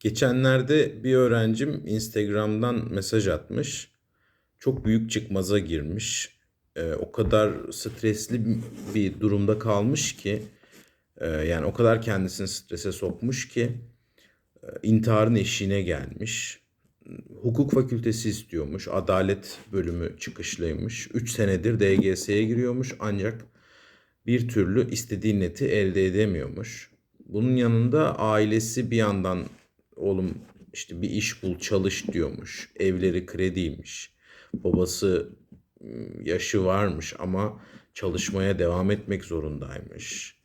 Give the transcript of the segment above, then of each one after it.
Geçenlerde bir öğrencim Instagram'dan mesaj atmış. Çok büyük çıkmaza girmiş. Ee, o kadar stresli bir durumda kalmış ki e, yani o kadar kendisini strese sokmuş ki e, intiharın eşiğine gelmiş. Hukuk fakültesi istiyormuş. Adalet bölümü çıkışlıymış. 3 senedir DGS'ye giriyormuş ancak bir türlü istediği neti elde edemiyormuş. Bunun yanında ailesi bir yandan oğlum işte bir iş bul çalış diyormuş. Evleri krediymiş. Babası ım, yaşı varmış ama çalışmaya devam etmek zorundaymış.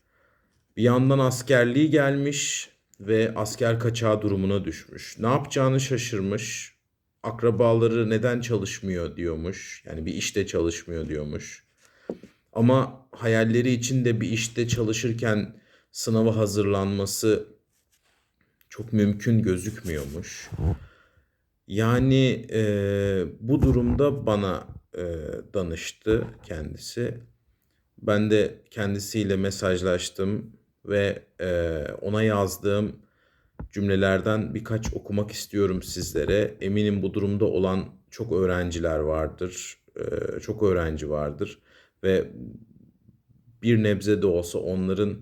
Bir yandan askerliği gelmiş ve asker kaçağı durumuna düşmüş. Ne yapacağını şaşırmış. Akrabaları neden çalışmıyor diyormuş. Yani bir işte çalışmıyor diyormuş. Ama hayalleri için de bir işte çalışırken sınava hazırlanması çok mümkün gözükmüyormuş. Yani e, bu durumda bana e, danıştı kendisi. Ben de kendisiyle mesajlaştım ve e, ona yazdığım cümlelerden birkaç okumak istiyorum sizlere. Eminim bu durumda olan çok öğrenciler vardır, e, çok öğrenci vardır ve bir nebze de olsa onların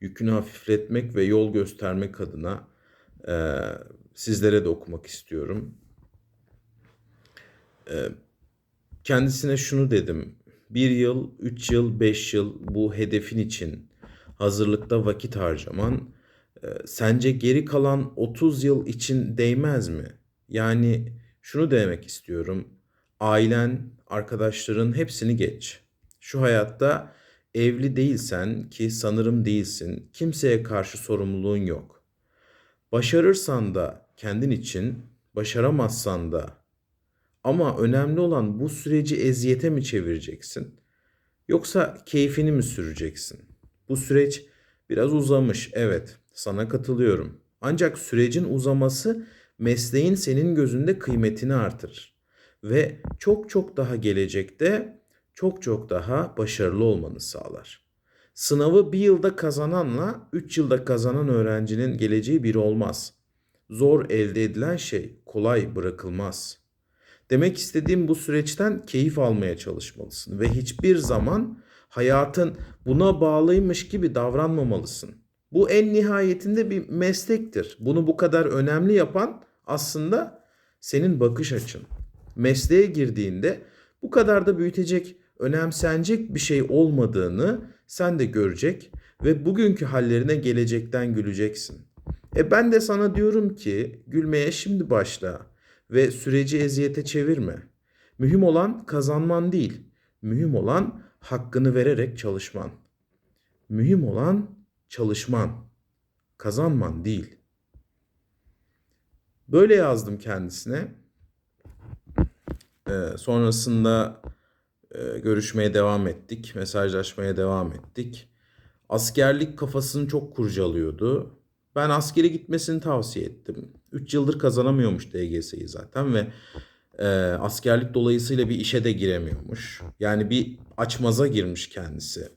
yükünü hafifletmek ve yol göstermek adına e, sizlere de okumak istiyorum. Kendisine şunu dedim. Bir yıl, üç yıl, beş yıl bu hedefin için hazırlıkta vakit harcaman e, sence geri kalan 30 yıl için değmez mi? Yani şunu demek istiyorum. Ailen, arkadaşların hepsini geç. Şu hayatta evli değilsen ki sanırım değilsin, kimseye karşı sorumluluğun yok. Başarırsan da kendin için, başaramazsan da ama önemli olan bu süreci eziyete mi çevireceksin? Yoksa keyfini mi süreceksin? Bu süreç biraz uzamış, evet, sana katılıyorum. Ancak sürecin uzaması mesleğin senin gözünde kıymetini artırır ve çok çok daha gelecekte çok çok daha başarılı olmanı sağlar. Sınavı bir yılda kazananla üç yılda kazanan öğrencinin geleceği bir olmaz. Zor elde edilen şey kolay bırakılmaz. Demek istediğim bu süreçten keyif almaya çalışmalısın ve hiçbir zaman hayatın buna bağlıymış gibi davranmamalısın. Bu en nihayetinde bir meslektir. Bunu bu kadar önemli yapan aslında senin bakış açın. Mesleğe girdiğinde bu kadar da büyütecek, önemsenecek bir şey olmadığını sen de görecek ve bugünkü hallerine gelecekten güleceksin. E ben de sana diyorum ki gülmeye şimdi başla ve süreci eziyete çevirme. Mühim olan kazanman değil. Mühim olan hakkını vererek çalışman. Mühim olan çalışman. Kazanman değil. Böyle yazdım kendisine. Ee, sonrasında e, görüşmeye devam ettik. Mesajlaşmaya devam ettik. Askerlik kafasını çok kurcalıyordu. Ben askere gitmesini tavsiye ettim. 3 yıldır kazanamıyormuş DGS'yi zaten ve e, askerlik dolayısıyla bir işe de giremiyormuş. Yani bir açmaza girmiş kendisi.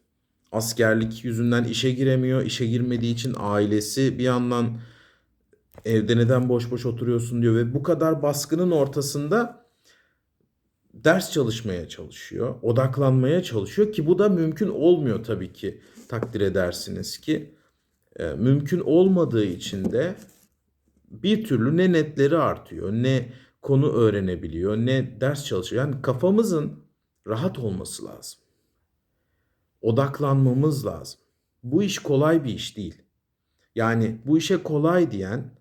Askerlik yüzünden işe giremiyor. İşe girmediği için ailesi bir yandan evde neden boş boş oturuyorsun diyor ve bu kadar baskının ortasında ders çalışmaya çalışıyor, odaklanmaya çalışıyor ki bu da mümkün olmuyor tabii ki takdir edersiniz ki. E, mümkün olmadığı için de bir türlü ne netleri artıyor, ne konu öğrenebiliyor, ne ders çalışıyor. Yani kafamızın rahat olması lazım. Odaklanmamız lazım. Bu iş kolay bir iş değil. Yani bu işe kolay diyen,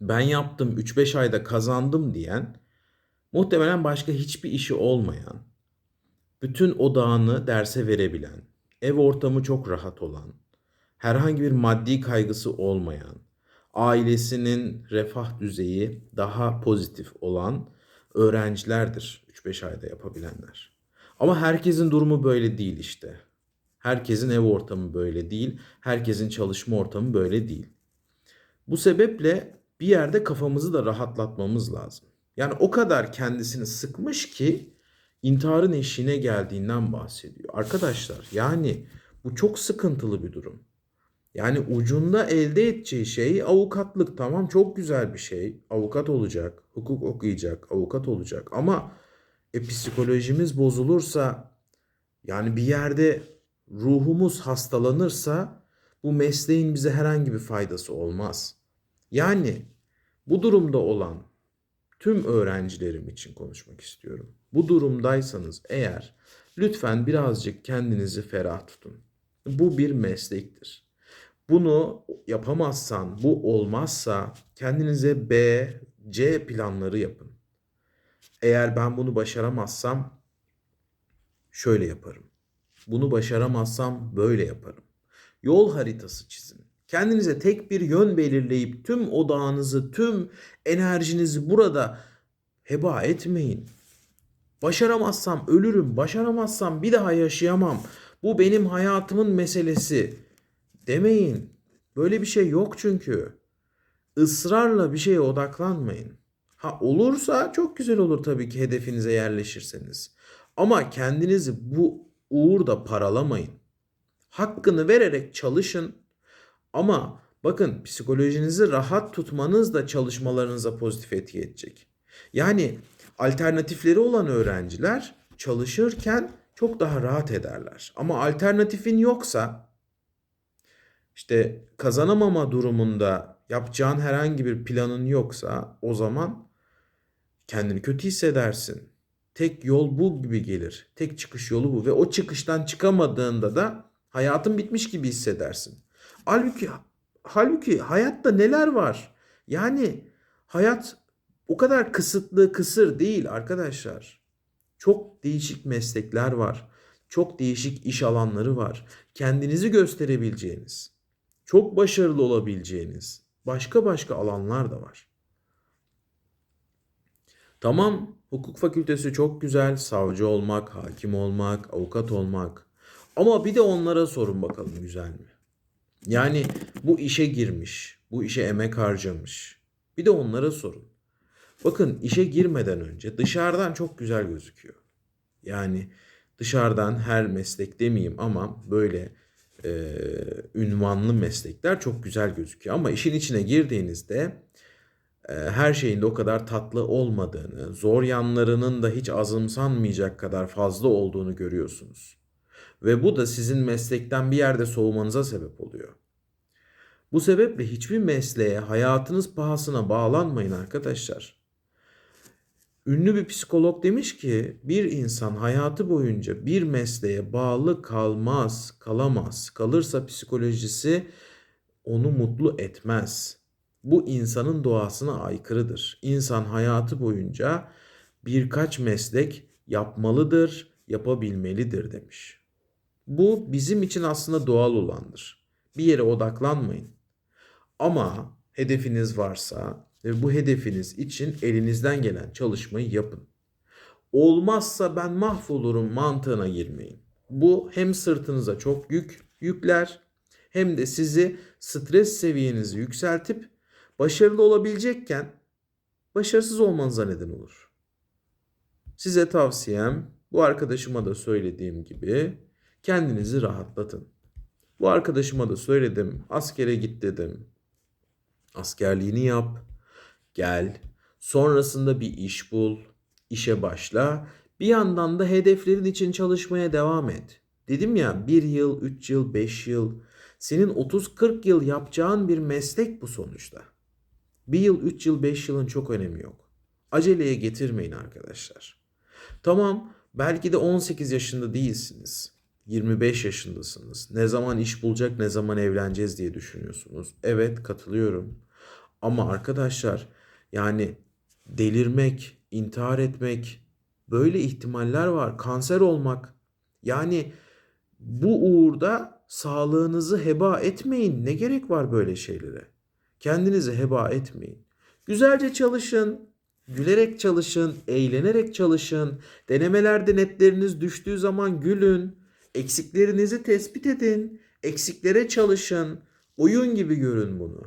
ben yaptım 3-5 ayda kazandım diyen, muhtemelen başka hiçbir işi olmayan, bütün odağını derse verebilen, ev ortamı çok rahat olan, herhangi bir maddi kaygısı olmayan, ailesinin refah düzeyi daha pozitif olan öğrencilerdir 3-5 ayda yapabilenler. Ama herkesin durumu böyle değil işte. Herkesin ev ortamı böyle değil, herkesin çalışma ortamı böyle değil. Bu sebeple bir yerde kafamızı da rahatlatmamız lazım. Yani o kadar kendisini sıkmış ki intiharın eşiğine geldiğinden bahsediyor. Arkadaşlar yani bu çok sıkıntılı bir durum. Yani ucunda elde edeceği şey avukatlık. Tamam çok güzel bir şey. Avukat olacak, hukuk okuyacak, avukat olacak. Ama e, psikolojimiz bozulursa yani bir yerde ruhumuz hastalanırsa bu mesleğin bize herhangi bir faydası olmaz. Yani bu durumda olan tüm öğrencilerim için konuşmak istiyorum. Bu durumdaysanız eğer lütfen birazcık kendinizi ferah tutun. Bu bir meslektir. Bunu yapamazsan, bu olmazsa kendinize B, C planları yapın. Eğer ben bunu başaramazsam şöyle yaparım. Bunu başaramazsam böyle yaparım. Yol haritası çizin. Kendinize tek bir yön belirleyip tüm odağınızı, tüm enerjinizi burada heba etmeyin. Başaramazsam ölürüm, başaramazsam bir daha yaşayamam. Bu benim hayatımın meselesi demeyin. Böyle bir şey yok çünkü. Israrla bir şeye odaklanmayın. Ha olursa çok güzel olur tabii ki hedefinize yerleşirseniz. Ama kendinizi bu uğurda paralamayın. Hakkını vererek çalışın. Ama bakın psikolojinizi rahat tutmanız da çalışmalarınıza pozitif etki edecek. Yani alternatifleri olan öğrenciler çalışırken çok daha rahat ederler. Ama alternatifin yoksa işte kazanamama durumunda yapacağın herhangi bir planın yoksa o zaman kendini kötü hissedersin. Tek yol bu gibi gelir. Tek çıkış yolu bu ve o çıkıştan çıkamadığında da hayatın bitmiş gibi hissedersin. Halbuki halbuki hayatta neler var? Yani hayat o kadar kısıtlı, kısır değil arkadaşlar. Çok değişik meslekler var. Çok değişik iş alanları var. Kendinizi gösterebileceğiniz, çok başarılı olabileceğiniz başka başka alanlar da var. Tamam, hukuk fakültesi çok güzel. Savcı olmak, hakim olmak, avukat olmak. Ama bir de onlara sorun bakalım güzel mi? Yani bu işe girmiş, bu işe emek harcamış. Bir de onlara sorun. Bakın işe girmeden önce dışarıdan çok güzel gözüküyor. Yani dışarıdan her meslek demeyeyim ama böyle e, ünvanlı meslekler çok güzel gözüküyor. Ama işin içine girdiğinizde e, her şeyin de o kadar tatlı olmadığını, zor yanlarının da hiç azımsanmayacak kadar fazla olduğunu görüyorsunuz. Ve bu da sizin meslekten bir yerde soğumanıza sebep oluyor. Bu sebeple hiçbir mesleğe hayatınız pahasına bağlanmayın arkadaşlar. Ünlü bir psikolog demiş ki bir insan hayatı boyunca bir mesleğe bağlı kalmaz, kalamaz. Kalırsa psikolojisi onu mutlu etmez. Bu insanın doğasına aykırıdır. İnsan hayatı boyunca birkaç meslek yapmalıdır, yapabilmelidir demiş. Bu bizim için aslında doğal olandır. Bir yere odaklanmayın. Ama hedefiniz varsa ve bu hedefiniz için elinizden gelen çalışmayı yapın. Olmazsa ben mahvolurum mantığına girmeyin. Bu hem sırtınıza çok yük yükler hem de sizi stres seviyenizi yükseltip başarılı olabilecekken başarısız olmanıza neden olur. Size tavsiyem bu arkadaşıma da söylediğim gibi kendinizi rahatlatın. Bu arkadaşıma da söyledim. Askere git dedim. Askerliğini yap. Gel. Sonrasında bir iş bul. işe başla. Bir yandan da hedeflerin için çalışmaya devam et. Dedim ya bir yıl, üç yıl, beş yıl. Senin 30-40 yıl yapacağın bir meslek bu sonuçta. Bir yıl, üç yıl, beş yılın çok önemi yok. Aceleye getirmeyin arkadaşlar. Tamam belki de 18 yaşında değilsiniz. 25 yaşındasınız. Ne zaman iş bulacak, ne zaman evleneceğiz diye düşünüyorsunuz. Evet, katılıyorum. Ama arkadaşlar yani delirmek, intihar etmek böyle ihtimaller var. Kanser olmak. Yani bu uğurda sağlığınızı heba etmeyin. Ne gerek var böyle şeylere? Kendinizi heba etmeyin. Güzelce çalışın. Gülerek çalışın, eğlenerek çalışın. Denemelerde netleriniz düştüğü zaman gülün. Eksiklerinizi tespit edin. Eksiklere çalışın. Oyun gibi görün bunu.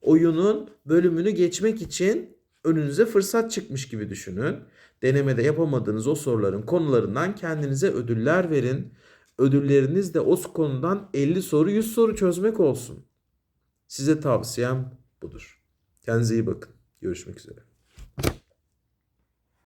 Oyunun bölümünü geçmek için önünüze fırsat çıkmış gibi düşünün. Denemede yapamadığınız o soruların konularından kendinize ödüller verin. Ödülleriniz de o konudan 50 soru 100 soru çözmek olsun. Size tavsiyem budur. Kendinize iyi bakın. Görüşmek üzere.